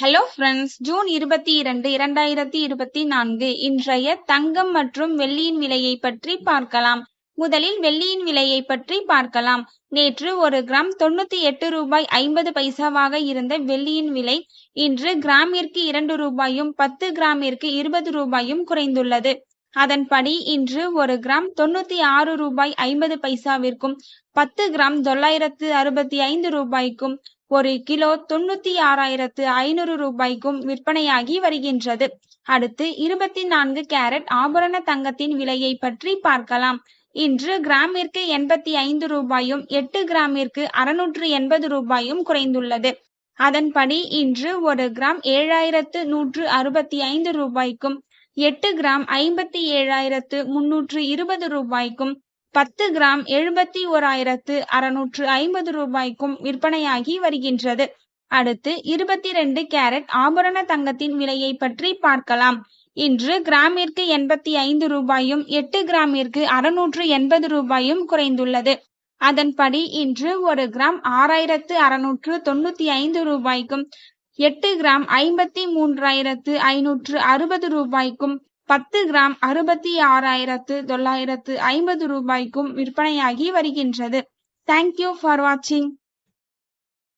Hello friends June இருபத்தி இரண்டு இரண்டாயிரத்தி இருபத்தி நான்கு இன்றைய தங்கம் மற்றும் வெள்ளியின் விலையை பற்றி பார்க்கலாம். முதலில் வெள்ளியின் விலையை பற்றி பார்க்கலாம். நேற்று ஒரு கிராம் தொண்ணூத்தி எட்டு ரூபாய் ஐம்பது பைசாவாக இருந்த வெள்ளியின் விலை இன்று கிராமிற்கு இரண்டு ரூபாயும் பத்து கிராமிற்கு இருபது ரூபாயும் குறைந்துள்ளது. அதன்படி இன்று ஒரு கிராம் தொண்ணூத்தி ஆறு ரூபாய் ஐம்பது பைசாவிற்கும் பத்து கிராம் தொள்ளாயிரத்து அறுபத்தி ஐந்து ரூபாய்க்கும் ஒரு கிலோ தொண்ணூத்தி ஆறாயிரத்து ஐநூறு ரூபாய்க்கும் விற்பனையாகி வருகின்றது. அடுத்து இருபத்தி நான்கு கேரட் ஆபரண தங்கத்தின் விலையை பற்றி பார்க்கலாம். இன்று கிராமிற்கு எண்பத்தி ஐந்து ரூபாயும் எட்டு கிராமிற்கு அறுநூற்று எண்பது ரூபாயும் குறைந்துள்ளது. அதன்படி இன்று ஒரு கிராம் ஏழாயிரத்து நூற்று அறுபத்தி ஐந்து ரூபாய்க்கும் எட்டு கிராம் ஐம்பத்தி ஏழாயிரத்து முன்னூற்று இருபது ரூபாய்க்கும் பத்து கிராம் எழுபத்தி ஓராயிரத்து அறுநூற்று ஐம்பது ரூபாய்க்கும் விற்பனையாகி வருகின்றது. அடுத்து இருபத்தி ரெண்டு கேரட் ஆபரண தங்கத்தின் விலையை பற்றி பார்க்கலாம். இன்று கிராமிற்கு எண்பத்தி ஐந்து ரூபாயும் எட்டு கிராமிற்கு அறுநூற்று எண்பது ரூபாயும் குறைந்துள்ளது. அதன்படி இன்று ஒரு கிராம் ஆறாயிரத்து அறுநூற்று தொண்ணூத்தி ஐந்து ரூபாய்க்கும் எட்டு கிராம் ஐம்பத்தி மூன்றாயிரத்து ஐநூற்று அறுபது ரூபாய்க்கும் பத்து கிராம் அறுபத்தி ஆறாயிரத்து தொள்ளாயிரத்து ஐம்பது ரூபாய்க்கும் விற்பனையாகி வருகின்றது. தேங்க்யூ ஃபார் வாட்சிங்